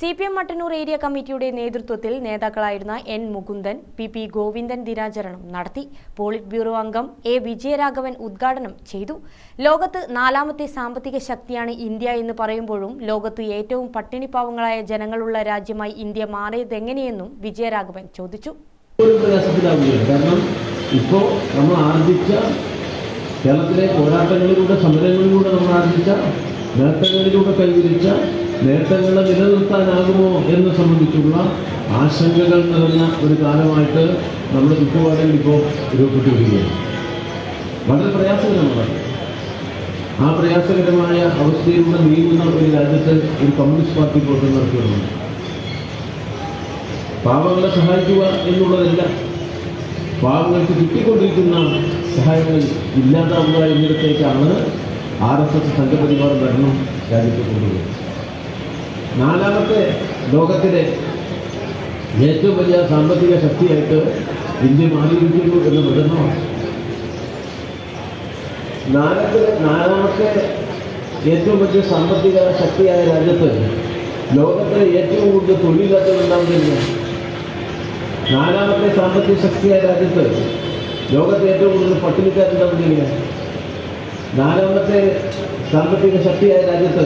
C P M Mattannur area കമ്മിറ്റിയുടെ നേതൃത്വത്തിൽ നേതാക്കളായിരുന്ന N Mukundan P P Govindan ദിനാചരണം നടത്തി. പോളിറ്റ് ബ്യൂറോ അംഗം എ വിജയരാഘവൻ ഉദ്ഘാടനം ചെയ്തു. ലോകത്ത് നാലാമത്തെ സാമ്പത്തിക ശക്തിയാണ് ഇന്ത്യ എന്ന് പറയുമ്പോഴും ലോകത്ത് ഏറ്റവും പട്ടിണിപ്പാവങ്ങളായ ജനങ്ങളുള്ള രാജ്യമായി ഇന്ത്യ മാറിയതെങ്ങനെയെന്നും വിജയരാഘവൻ ചോദിച്ചു. ഇപ്പോൾ നമ്മൾ ആർജിച്ച കേരളത്തിലെ പോരാട്ടങ്ങളിലൂടെ സമരങ്ങളിലൂടെ നമ്മൾ ആർജിച്ച നേട്ടങ്ങളിലൂടെ കൈവരിച്ച നേട്ടങ്ങളെ നിലനിർത്താനാകുമോ എന്ന് സംബന്ധിച്ചുള്ള ആശങ്കകൾ നിറഞ്ഞ ഒരു കാലമായിട്ട് നമ്മുടെ ചുറ്റുപാടുകൾ ഇപ്പോൾ രൂപപ്പെട്ടു വരികയാണ്. വളരെ പ്രയാസകരമാണ്. ആ പ്രയാസകരമായ അവസ്ഥയിലൂടെ നീങ്ങുന്ന ഒരു രാജ്യത്ത് ഒരു കമ്മ്യൂണിസ്റ്റ് പാർട്ടി പ്രവർത്തനം നടത്തിയിട്ടുണ്ട് പാവങ്ങളെ സഹായിക്കുക എന്നുള്ളതല്ല പാവങ്ങൾക്ക് കിട്ടിക്കൊണ്ടിരിക്കുന്ന സഹായങ്ങൾ ഇല്ലാതാവുക എന്നിടത്തേക്കാണ് ആർ എസ് എസ് സംഘപരിവാർ ഭരണം രാജ്യത്ത് കൊണ്ടുപോകും നാലാമത്തെ ലോകത്തിലെ ഏറ്റവും വലിയ സാമ്പത്തിക ശക്തിയായിട്ട് ഇന്ത്യ മാറിയിരിക്കുന്നു എന്ന് പ്രചരണമാണ്. നാലത്തെ നാലാമത്തെ ഏറ്റവും വലിയ സാമ്പത്തിക ശക്തിയായ രാജ്യത്ത് ലോകത്തിലെ ഏറ്റവും കൂടുതൽ തൊഴിലില്ലാത്തത് ഉണ്ടാവുന്നില്ല നാലാമത്തെ സാമ്പത്തിക ശക്തിയായ രാജ്യത്ത് ലോകത്തെ ഏറ്റവും കൂടുതൽ പട്ടിണിക്കാരുണ്ടാവുന്നില്ല നാലാമത്തെ സാമ്പത്തിക ശക്തിയായ രാജ്യത്ത്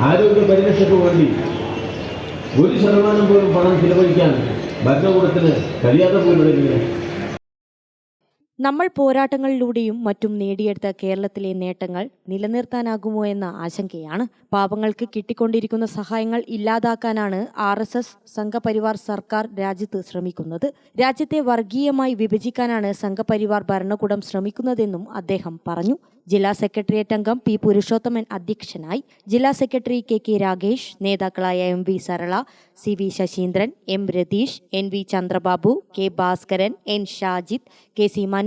ആരോഗ്യ പരിരക്ഷയ്ക്ക് വേണ്ടി ഒരു ശതമാനം പോലും പണം ചിലവഴിക്കാൻ ഭരണകൂടത്തിന് കഴിയാതെ പോലും നമ്മൾ പോരാട്ടങ്ങളിലൂടെയും മറ്റും നേടിയെടുത്ത കേരളത്തിലെ നേട്ടങ്ങൾ നിലനിർത്താനാകുമോ എന്ന ആശങ്കയാണ്. പാപങ്ങൾക്ക് കിട്ടിക്കൊണ്ടിരിക്കുന്ന സഹായങ്ങൾ ഇല്ലാതാക്കാനാണ് ആർ എസ് എസ് സംഘപരിവാർ സർക്കാർ രാജ്യത്ത് ശ്രമിക്കുന്നത്. രാജ്യത്തെ വർഗീയമായി വിഭജിക്കാനാണ് സംഘപരിവാർ ഭരണകൂടം ശ്രമിക്കുന്നതെന്നും അദ്ദേഹം പറഞ്ഞു. ജില്ലാ സെക്രട്ടേറിയറ്റ് അംഗം പി പുരുഷോത്തമൻ അധ്യക്ഷനായി. ജില്ലാ സെക്രട്ടറി കെ കെ രാഗേഷ് നേതാക്കളായ M V Sarala C V Sasheendran M Ratheesh N V Chandrababu K Bhaskaran N Shajith K C